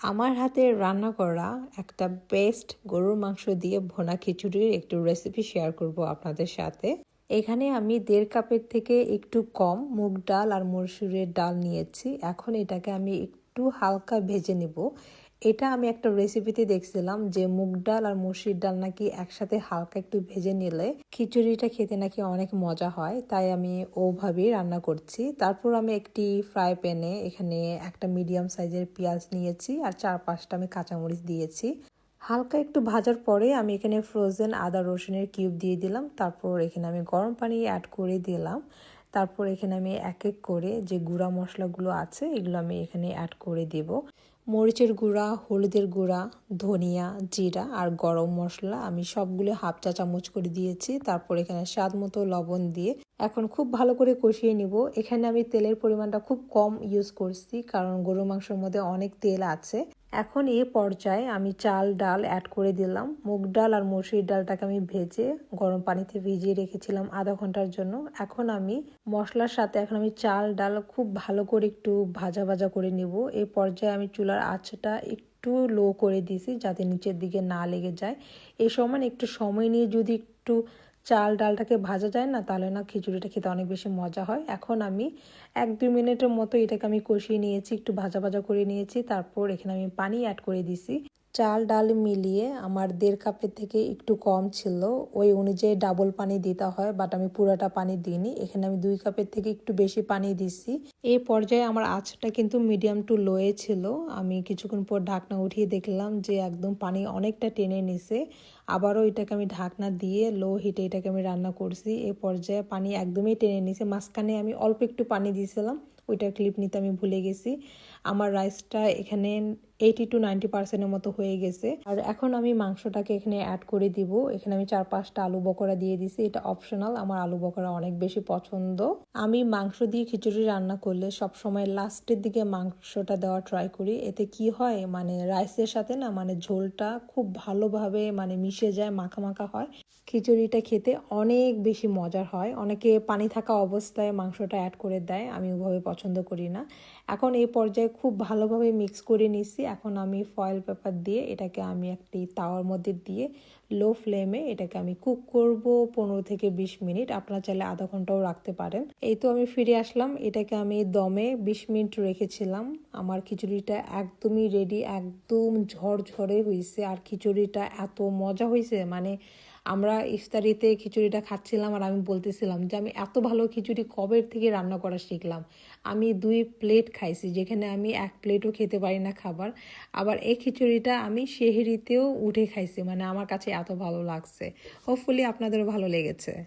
আমার হাতে রান্না করা একটা বেস্ট গরুর মাংস দিয়ে ভোনা খিচুড়ির একটু রেসিপি শেয়ার করব আপনাদের সাথে। এখানে আমি দেড় কাপের থেকে একটু কম মুগ ডাল আর মসুরের ডাল নিয়েছি। এখন এটাকে আমি একটু হালকা ভেজে নিব। এটা আমি একটা রেসিপিতে দেখছিলাম যে মুগ ডাল আর মসুর ডাল নাকি একসাথে হালকা একটু ভেজে নিলে খিচুড়িটা খেতে নাকি অনেক মজা হয়, তাই আমি ওভাবেই রান্না করছি। তারপর আমি একটি ফ্রাই প্যানে এখানে একটা মিডিয়াম সাইজের পেঁয়াজ নিয়েছি আর চার পাঁচটা আমি কাঁচামরিচ দিয়েছি। হালকা একটু ভাজার পরে আমি এখানে ফ্রোজেন আদা রসুনের কিউব দিয়ে দিলাম, তারপর এখানে আমি গরম পানি অ্যাড করে দিলাম। তারপর এখানে আমি এক এক করে যে গুঁড়া মশলাগুলো আছে, এগুলো আমি এখানে অ্যাড করে দেব। মরিচের গুঁড়া, হলুদের গুঁড়া, ধনিয়া, জিরা আর গরম মশলা আমি সবগুলো হাফ চা চামচ করে দিয়েছি। তারপর এখানে স্বাদ মতো লবণ দিয়ে এখন খুব ভালো করে কষিয়ে নিব। এখানে আমি তেলের পরিমাণটা খুব কম ইউজ করছি, কারণ গরু মাংসের মধ্যে অনেক তেল আছে। এখন এ পর্যায়ে আমি চাল, ডাল অ্যাড করে দিলাম। মুগ ডাল আর মসুর ডালটাকে আমি ভেজে গরম পানিতে ভিজিয়ে রেখেছিলাম আধা ঘণ্টার জন্য। এখন আমি মশলার সাথে এখন আমি চাল, ডাল খুব ভালো করে একটু ভাজা ভাজা করে নিব। এ পর্যায়ে আমি চুলার আঁচটা একটু একটু লো করে দিয়েছি যাতে নিচের দিকে না লেগে যায়। এই সময় একটু সময় নিয়ে যদি একটু চাল ডালটাকে ভাজা যায় না, তাহলে না খিচুড়িটা খেতে অনেক বেশি মজা হয়। এখন আমি এক দুই মিনিটের মতো এটাকে আমি কষিয়ে নিয়েছি, একটু ভাজা ভাজা করে নিয়েছি, তারপর এখানে আমি পানি অ্যাড করে দিছি। চাল ডাল মিলিয়ে আমার দেড় কাপের থেকে একটু কম ছিল। ওই অনুযায়ী ডাবল পানি দিতে হয় বাট আমি পুরাটা পানি দিইনি। এখানে আমি দুই কাপের থেকে একটু বেশি পানি দিছি। এই পর্যায়ে আমার আঁচটা কিন্তু মিডিয়াম টু লোয়ে ছিল। আমি কিছুক্ষণ পর ঢাকনা উঠিয়ে দেখলাম যে একদম পানি অনেকটা টেনে নিছে। আবারও এটাকে আমি ঢাকনা দিয়ে লো হিটে এটাকে আমি রান্না করছি। এ পর্যায়ে পানি একদমই টেনে নিছে। মাঝখানে আমি অল্প একটু পানি দিয়েছিলাম ওইটার ক্লিপ নিতে আমি ভুলে গেছি। আমার রাইসটা এখানে এইটি টু নাইনটি পার্সেন্টের মতো হয়ে গেছে। আর এখন আমি মাংসটাকে এখানে অ্যাড করে দিব। এখানে আমি চার পাঁচটা আলু বকরা দিয়ে দিছি। এটা অপশনাল আমার আলু বকরা অনেক বেশি পছন্দ। আমি মাংস দিয়ে খিচুড়ি রান্না করলে সব সময় লাস্টের দিকে মাংসটা দেওয়া ট্রাই করি। এতে কি হয়? মানে রাইসের সাথে না মানে ঝোলটা খুব ভালোভাবে মানে মিশে যায়, মাখা মাখা হয়। খিচুড়িটা খেতে অনেক বেশি মজার হয়। অনেকে পানি থাকা অবস্থায় মাংসটা অ্যাড করে দেয়। আমি ওভাবে পছন্দ করি না। এখন এই পর্যায়ে খুব ভালোভাবে মিক্স করে নিছি। এখন আমি ফয়েল পেপার দিয়ে এটাকে আমি একটি তাওয়ার মধ্যে দিয়ে লো ফ্লেমে এটাকে আমি কুক করব পনেরো থেকে বিশ মিনিট। আপনারা চাইলে আধা ঘন্টাও রাখতে পারেন। এই তো আমি ফিরে আসলাম। এটাকে আমি দমে বিশ মিনিট রেখেছিলাম। আমার খিচুড়িটা একদমই রেডি একদম ঝরঝরে হয়েছে আর খিচুড়িটা এত মজা হয়েছে মানে আমরা ইফতারিতে খিচুড়িটা খাচ্ছিলাম আর আমি বলতেছিলাম যে আমি এত ভালো খিচুড়ি কবে থেকে রান্না করা শিখলাম। আমি দুই প্লেট খাইছি, যেখানে আমি এক প্লেটও খেতে পারি না খাবার। আবার এই খিচুড়িটা আমি শেহেরিতেও উঠে খাইছি মানে আমার কাছে এত ভালো লাগছে। হোপফুলি আপনাদেরও ভালো লেগেছে।